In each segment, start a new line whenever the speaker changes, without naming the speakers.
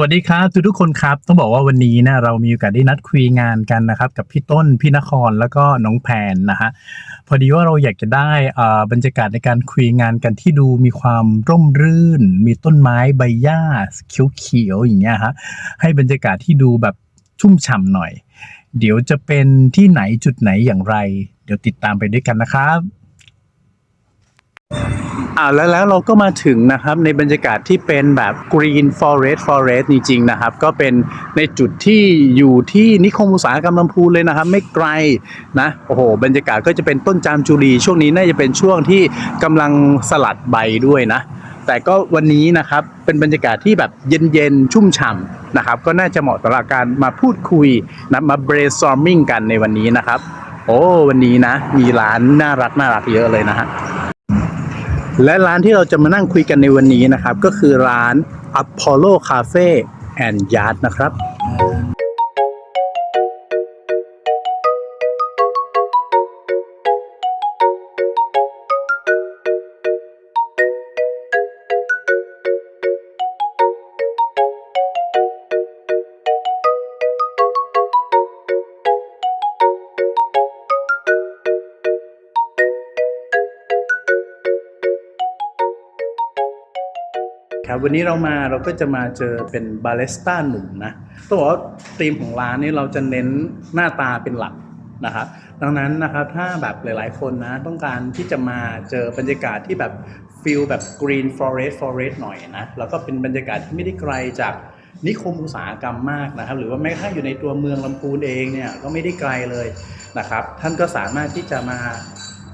วัสดีครับทุกทุกคนครับต้องบอกว่าวันนี้นะเรามีโอกาสได้นัดคุยงานกันนะครับ กับพี่ต้นพี่นครแล้วก็น้องแพนนะฮะพอดีว่าเราอยากจะได้อ่าบรรยากาศในการคุยงานกันที่ดูมีความร่มรื่น มีต้นไม้ใบหญ้าเขียวๆอย่างเงี้ยฮะให้บรรยากาศที่ดูแบบชุ่มฉ่ำหน่อย เดี๋ยวจะเป็นที่ไหนจุดไหนอย่างไร เดี๋ยวติดตามไปด้วยกันนะครับ อ่าแล้วแล้วเราก็มาถึงนะครับในบรรยากาศที่เป็นแบบ Green Forest Forest จริงๆนะครับ ก็เป็นในจุดที่อยู่ที่นิคมอุตสาหกรรมลำพูนเลยนะครับ ไม่ไกลนะโอ้โห บรรยากาศก็จะเป็นต้นจามจุรีช่วงนี้น่าจะเป็นช่วงที่กำลังสลัดใบด้วยนะ แต่ก็วันนี้นะครับเป็นบรรยากาศที่แบบเย็นๆ ชุ่มฉ่ำนะครับ ก็น่าจะเหมาะสำหรับการมาพูดคุยนะมา brainstorming กันในวันนี้นะครับ โอ้วันนี้นะ มีร้านน่ารักน่ารักเยอะเลยนะฮะ และร้านที่เราจะมานั่งคุยกันในวันนี้นะครับ ก็คือร้าน Apollo Cafe and Yard นะครับ ครับวันนี้เรามาเราก็จะมาเจอเป็นบาเลสต้าหนุ่มนะต้องบอกว่าธีมของร้านนี้เราจะเน้นหน้าตาเป็นหลักนะครับดังนั้นนะครับถ้าแบบหลาย ๆ คนนะต้องการที่จะมาเจอบรรยากาศที่แบบฟิลแบบ Green Forest Forest หน่อยนะแล้วก็เป็นบรรยากาศที่ไม่ได้ไกลจากนิคมอุตสาหกรรมมากนะครับ หรือว่าแม้กระทั่งอยู่ในตัวเมืองลำพูนเองเนี่ยก็ไม่ได้ไกลเลยนะครับ ท่านก็สามารถที่จะมา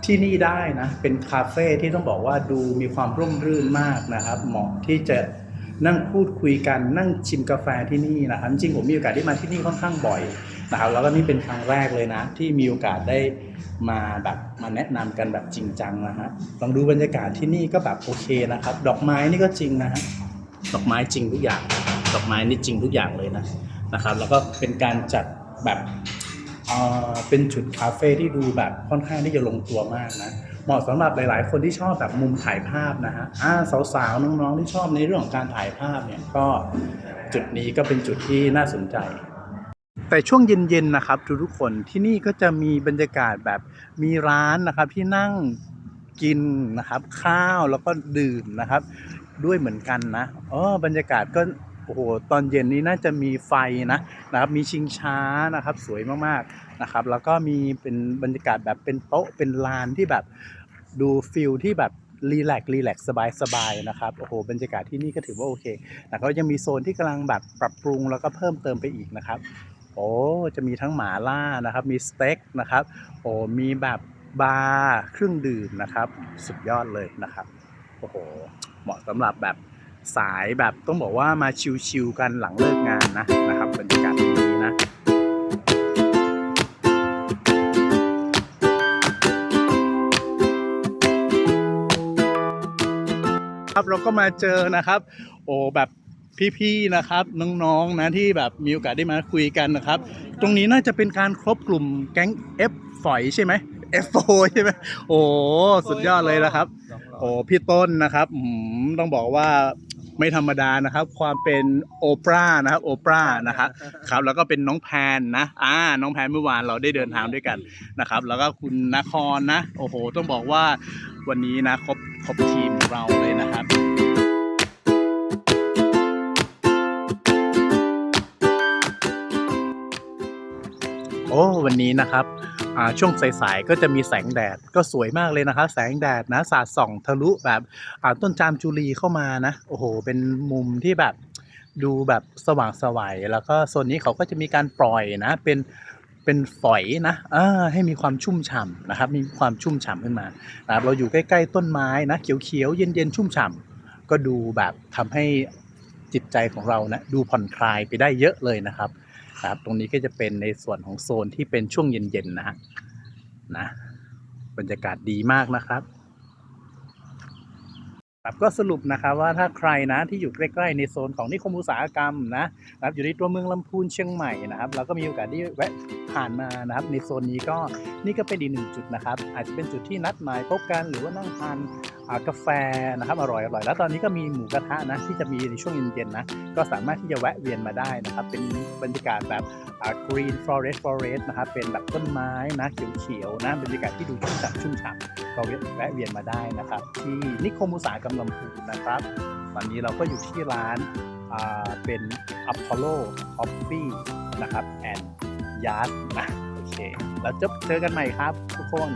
ที่นี่ได้นะ เป็นคาเฟ่ที่ต้องบอกว่าดูมีความร่มรื่นมากนะครับ เหมาะที่จะนั่งพูดคุยกันนั่งชิมกาแฟที่นี่นะครับ จริงผมมีโอกาสได้มาที่นี่ค่อนข้างบ่อยนะครับ แล้วก็นี่เป็นครั้งแรกเลยนะ ที่มีโอกาสได้มาแบบมาแนะนำกันแบบจริงจังนะฮะลองดูบรรยากาศที่นี่ก็แบบโอเคนะครับ ดอกไม้นี่ก็จริงนะฮะดอกไม้จริงทุกอย่าง ดอกไม้นี่จริงทุกอย่างเลยนะนะครับ แล้วก็เป็นการจัดแบบ เป็นจุดคาเฟ่ที่ดูแบบค่อนข้างที่จะลงตัวมากนะ เหมาะสำหรับหลาย ๆ คนที่ชอบแบบมุมถ่ายภาพนะฮะสาว ๆ น้อง ๆ ที่ชอบในเรื่องของการถ่ายภาพเนี่ยก็จุดนี้ก็เป็นจุดที่น่าสนใจ แต่ช่วงเย็น ๆ นะครับทุกๆคนที่นี่ก็จะมีบรรยากาศแบบมีร้านนะครับที่นั่งกินนะครับข้าวแล้วก็ดื่มนะครับ ด้วยเหมือนกันนะเออบรรยากาศก็ โอ้โหตอนเย็นนี้น่าจะมีไฟนะนะครับมีชิงช้านะครับสวยมากๆนะครับ แล้วก็มีเป็นบรรยากาศแบบเป็นโต๊ะเป็นลานที่แบบดูฟิลที่แบบรีแลกซ์รีแลกซ์สบายๆนะครับโอ้โหบรรยากาศที่นี่ก็ถือว่าโอเคนะครับยังมีโซนที่กำลังแบบปรับปรุงแล้วก็เพิ่มเติมไปอีกนะครับ โอ้จะมีทั้งหมาล่านะครับ มีสเต็กนะครับโอ้มีแบบบาร์เครื่องดื่มนะครับ สุดยอดเลยนะครับโอ้โหเหมาะสำหรับแบบ สายแบบต้องบอกว่ามาชิลๆกันหลังเลิกงานนะนะครับบรรยากาศดีๆนะครับเราก็มาเจอนะครับ โอ้แบบพี่ๆนะครับน้องๆนะที่แบบมีโอกาสได้มาคุยกันนะครับ ตรงนี้น่าจะเป็นการครบกลุ่มแก๊ง F ฝอยใช่ไหม F4 ใช่ไหมโอ้สุดยอดเลยนะครับ โอ้พี่ต้นนะครับอืมต้องบอกว่า ไม่ธรรมดานะครับ ความเป็นโอปรานะครับโอปรานะครับครับแล้วก็เป็นน้องแพนนะอ่าน้องแพนเมื่อวานเราได้เดินทางด้วยกันนะครับ แล้วก็คุณนครนะ โอ้โห ต้องบอกว่าวันนี้นะครบครบทีมเราเลยนะครับ โอ้วันนี้นะครับช่วงสายๆก็จะมีแสงแดดก็สวยมากเลยนะครับ แสงแดดนะสาดส่องทะลุแบบต้นจามจุลีเข้ามานะโอ้โห เป็นมุมที่แบบดูแบบสว่างสวัยแล้วก็โซนนี้เขาก็จะมีการปล่อยนะเป็นเป็นฝอยนะอ่าให้มีความชุ่มฉ่ำนะครับ มีความชุ่มฉ่ำขึ้นมานะครับเราอยู่ใกล้ๆต้นไม้นะเขียวๆเย็นๆชุ่มฉ่ำก็ดูแบบทำให้จิตใจของเรานะดูผ่อนคลายไปได้เยอะเลยนะครับ ครับ ตรงนี้ก็จะเป็นในส่วนของโซนที่เป็นช่วงเย็นๆนะฮะนะบรรยากาศดีมากนะครับครับก็สรุปนะครับว่าถ้าใครนะที่อยู่ใกล้ๆในโซนของนิคมอุตสาหกรรมนะนะครับอยู่ในตัวเมืองลำพูนเชียงใหม่นะครับ เราก็มีโอกาสที่แวะ ผ่านมานะครับ ในโซนนี้ก็นี่ก็เป็นอีกหนึ่งจุดนะครับ อาจจะเป็นจุดที่นัดหมายพบกันหรือว่านั่งทานกาแฟนะครับอร่อยๆแล้วตอนนี้ก็มีหมูกระทะนะที่จะมีในช่วงเย็นๆนะก็สามารถที่จะแวะเวียนมาได้นะครับ เป็นบรรยากาศแบบ green forest forest นะครับเป็นแบบต้นไม้นะเขียวๆนะบรรยากาศที่ดูชุ่มฉ่ำชุ่มฉ่ำก็แวะเวียนมาได้นะครับ ที่นิคมอุตสาหกรรมลำพูนนะครับ ตอนนี้เราก็อยู่ที่ร้านเป็น Apollo Coffee นะครับ and Yard นะโอเค แล้วจบเจอกันใหม่ครับทุกคน